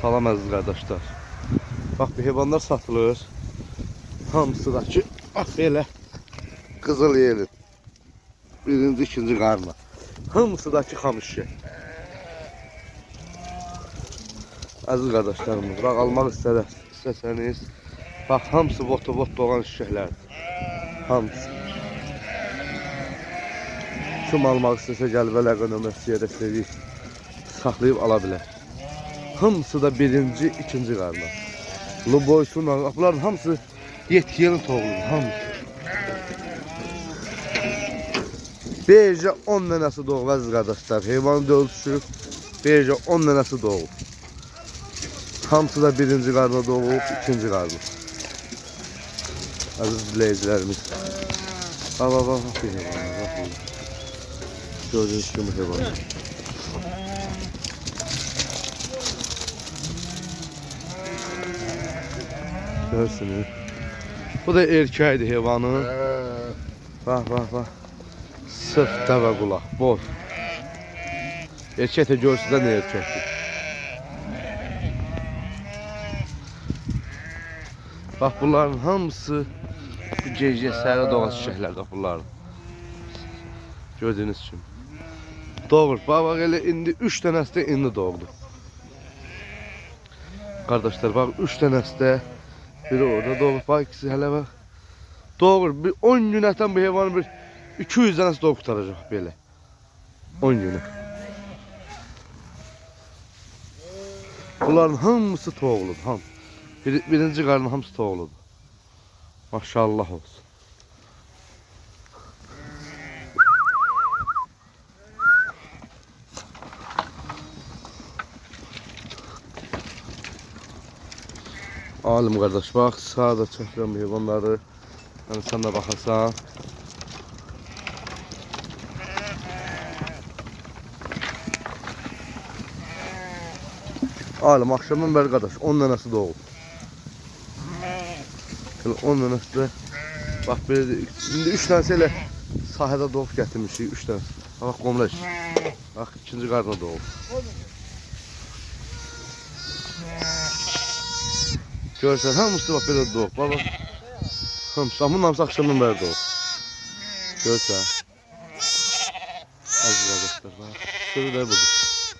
Salam əziz qardaşlar. Bax bu heyvanlar satılır. Hamısı da ki bax belə qızıl yelin. Birinci, ikinci qarma. Hamısı da ki xamışı. Əziz qardaşlarımız, bax almaq istəsə, istəsəniz, bax hamısı bota-bot doğan şişəklərdir. Hamısı. Kim almaq istəsə gəlib əlaqə nömrəsi yerə sevir, saxlayıb ala bilər. Hamısı da birinci, ikinci qarma. Luboysunlar, bunların hamısı yetkili toğludur, hamısı. Beyəcə 10 dənəsi doğub əziz qardaşlar. Heyvanın dölçüsü beyəcə 10 dənəsi doğub. Hamısı da birinci qarda doğub, ikinci qarda. Əziz izləyicilərimiz. Bax, bax, bax, bax, heyvanlar, bax burada. Gördüğünüz gibi Görsünüz. Bu da erkəkdir heyvanın. Bax, bax, bax. Sırf dəvə qulaq, boz. Erkək də görsüdə nə erkəkdir. Bax bunların hamısı bu gecə səhərə doğan çiçəklərdir bunların. Gördüyünüz kimi. Doğur. Bax bax elə indi 3 dənəsi də indi doğdu. Qardaşlar bax 3 dənəsi də biri orada doğur. Bax ikisi hələ bax. Doğur. Bir 10 gün ətən bu heyvanı bir 200 dənəsi doğub qutaracaq belə. 10 günə. Bunların hamısı toğludur, ham. Bir, birinci qarnın hamısı toğludur. Maşallah olsun. Alim qardaş, bax sağda çəkirəm bu heyvanları. Yəni sən də baxasan. Alim axşamdan bəri qardaş 10 dənəsi doğub. Elə 10 dənəsi də bax belə də- indi 3 dənəsi elə sahədə doğub gətirmişik 3 dənəsi. Bax qomleş. Bax ikinci qarnına doğub. Görsən hamısı bax belə doğub. Bax bax. Hamısı, bunun hamısı axşamdan bəri doğub. Görsən. Əziz qardaşlar, bax. Sürü də budur.